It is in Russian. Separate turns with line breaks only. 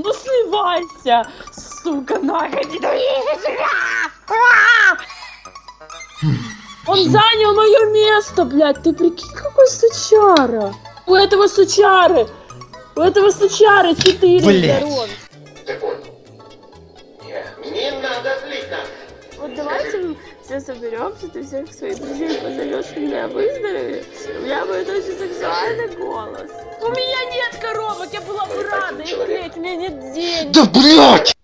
Ну сливайся, сука, нахуй, ненавижу! Он занял мое место, блядь, ты прикинь, какой сучара. У этого сучары, у этого сучары 4
Блядь.
здоров.
Ты понял? Не, не надо злить нас.
Вот давайте все соберемся, ты всех своих друзей позовешь, у меня выздоровеет. У меня будет очень сексуальный голос. У меня меня нет денег.
Да блять!